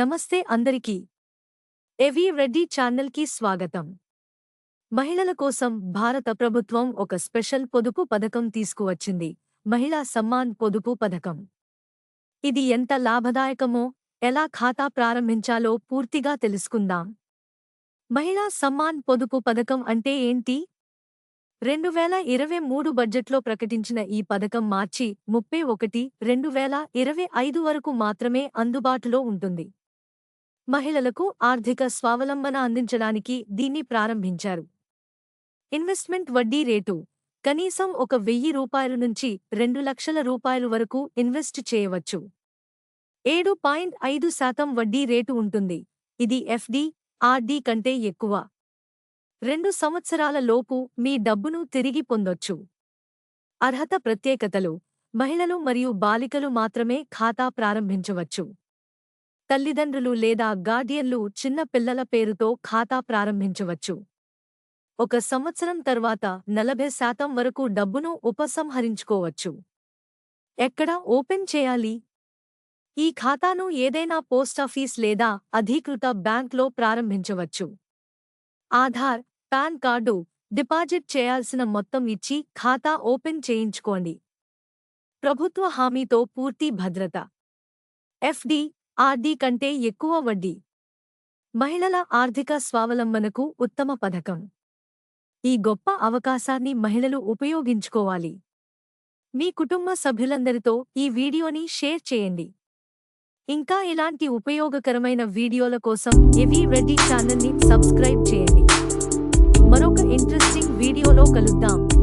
నమస్తే అందరికీ. ఎవీ రెడ్డి ఛానల్కి స్వాగతం. మహిళల కోసం భారత ప్రభుత్వం ఒక స్పెషల్ పొదుపు పథకం తీసుకువచ్చింది. మహిళా సమ్మాన్ పొదుపు పథకం. ఇది ఎంత లాభదాయకమో ఎలా ఖాతా ప్రారంభించాలో పూర్తిగా తెలుసుకుందాం. మహిళా సమ్మాన్ పొదుపు పథకం అంటే ఏంటి? రెండు వేల ఇరవై మూడు బడ్జెట్లో ప్రకటించిన ఈ పథకం మార్చి ముప్పై ఒకటి రెండు వేల ఇరవై ఐదు వరకు మాత్రమే అందుబాటులో ఉంటుంది. మహిళలకు ఆర్థిక స్వావలంబన అందించడానికి దీన్ని ప్రారంభించారు. ఇన్వెస్ట్మెంట్ వడ్డీ రేటు కనీసం ఒక వెయ్యి రూపాయల నుంచి రెండు లక్షల రూపాయలు వరకు ఇన్వెస్ట్ చేయవచ్చు. ఏడు పాయింట్ ఐదు శాతం వడ్డీ రేటు ఉంటుంది. ఇది ఎఫ్డి ఆర్డి కంటే ఎక్కువ. రెండు సంవత్సరాల లోపు మీ డబ్బును తిరిగి పొందొచ్చు. అర్హత ప్రత్యేకతలు మహిళలు మరియు బాలికలు మాత్రమే ఖాతా ప్రారంభించవచ్చు. తల్లిదండ్రులు లేదా గార్డియన్లు చిన్న పిల్లల పేరుతో ఖాతా ప్రారంభించవచ్చు. ఒక సంవత్సరం తర్వాత నలభై శాతం వరకు డబ్బును ఉపసంహరించుకోవచ్చు. ఎక్కడ ఓపెన్ చేయాలి? ఈ ఖాతాను ఏదైనా పోస్టాఫీస్ లేదా అధీకృత బ్యాంక్లో ప్రారంభించవచ్చు. ఆధార్ పాన్ కార్డు డిపాజిట్ చేయాల్సిన మొత్తం ఇచ్చి ఖాతా ఓపెన్ చేయించుకోండి. ప్రభుత్వ హామీతో పూర్తి భద్రత. ఎఫ్డి ఆర్డీ కంటే ఎక్కువ వడ్డీ. మహిళల ఆర్థిక స్వావలంబనకు ఉత్తమ పథకం. ఈ గొప్ప అవకాశాన్ని మహిళలు ఉపయోగించుకోవాలి. మీ కుటుంబ సభ్యులందరితో ఈ వీడియోని షేర్ చేయండి. ఇంకా ఇలాంటి ఉపయోగకరమైన వీడియోల కోసం ఎవీ రెడ్డి ఛానల్ని సబ్స్క్రైబ్ చేయండి. మరొక ఇంట్రెస్టింగ్ వీడియోలో కలుద్దాం.